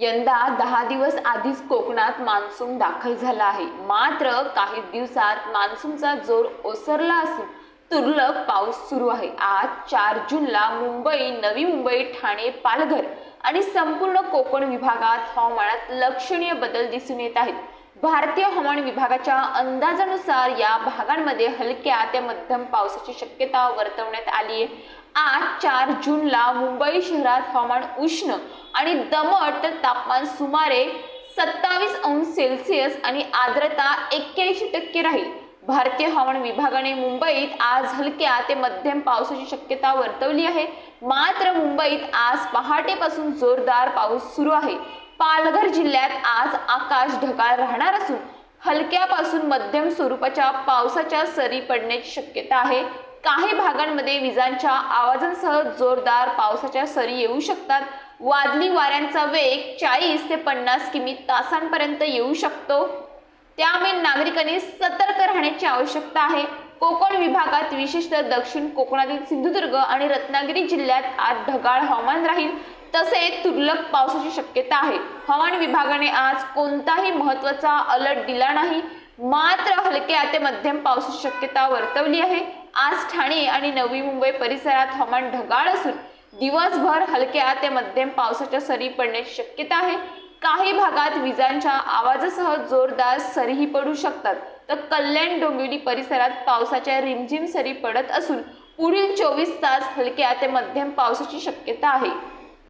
यंदा दहा दिवस आधीच कोकणात मान्सून दाखल झाला आहे. मात्र काही दिवसात मान्सूनचा जोर ओसरला असून तुरळक पाऊस सुरू आहे. आज चार जूनला मुंबई नवी मुंबई ठाणे पालघर आणि संपूर्ण कोकण विभागात हवामानात लक्षणीय बदल दिसून येत आहेत. भारतीय हवामान विभागाच्या अंदाजानुसार या भागांमध्ये हलक्या ते मध्यम पावसाची शक्यता वर्तवण्यात आली आहे. आज चार जूनला मुंबई शहरात हवामान उष्ण आणि दमट तर तापमान सुमारे सत्तावीस अंश सेल्सिअस आणि आर्द्रता एक्क्याऐंशी टक्के राहील. भारतीय हवामान विभागाने मुंबईत आज हलक्या ते मध्यम पावसाची शक्यता वर्तवली आहे. मात्र मुंबईत आज पहाटेपासून जोरदार पाऊस सुरू आहे. पालघर जिल्ह्यात आज आकाश ढगाळ राहणार असून हलक्यापासून मध्यम स्वरूपाच्या पावसाच्या सरी पडण्याची शक्यता आहे. काही भागांमध्ये विजांच्या आवाजांसह जोरदार पावसाच्या सरी येऊ शकतात. वादळी वाऱ्यांचा वेग चाळीस ते पन्नास किमी तासांपर्यंत येऊ शकतो. त्यामुळे नागरिकांनी सतर्क राहण्याची आवश्यकता आहे. कोकण विभागात विशेषतः दक्षिण कोकणातील सिंधुदुर्ग आणि रत्नागिरी जिल्ह्यात आज ढगाळ हवामान राहील तसेच तुरळक पावसाची शक्यता आहे. हवामान विभागाने आज कोणताही महत्त्वाचा अलर्ट दिला नाही मात्र हलक्या ते मध्यम पावसाची शक्यता वर्तवली आहे. आज ठाणे आणि नवी मुंबई परिसरात हवामान ढगाळ असून दिवसभर हलक्या ते मध्यम पावसाच्या सरी पडण्याची शक्यता आहे. काही भागात विजांच्या आवाजासह जोरदार सरीही पडू शकतात. तर कल्याण डोंबिवली परिसरात पावसाच्या रिमझिम सरी पडत असून पुढील चोवीस तास हलक्या ते मध्यम पावसाची शक्यता आहे.